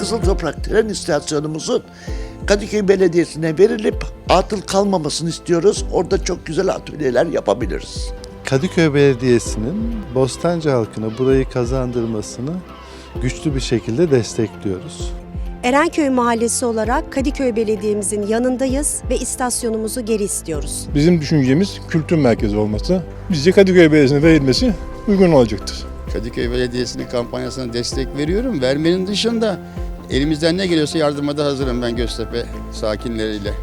Kızıltoprak tren istasyonumuzun Kadıköy Belediyesi'ne verilip atıl kalmamasını istiyoruz. Orada çok güzel atölyeler yapabiliriz. Kadıköy Belediyesi'nin Bostancı halkına burayı kazandırmasını güçlü bir şekilde destekliyoruz. Erenköy Mahallesi olarak Kadıköy Belediye'mizin yanındayız ve istasyonumuzu geri istiyoruz. Bizim düşüncemiz kültür merkezi olması. Bizce Kadıköy Belediyesi'ne verilmesi uygun olacaktır. Kadıköy Belediyesi'nin kampanyasına destek veriyorum. Vermenin dışında elimizden ne geliyorsa yardıma da hazırım ben Göztepe sakinleriyle.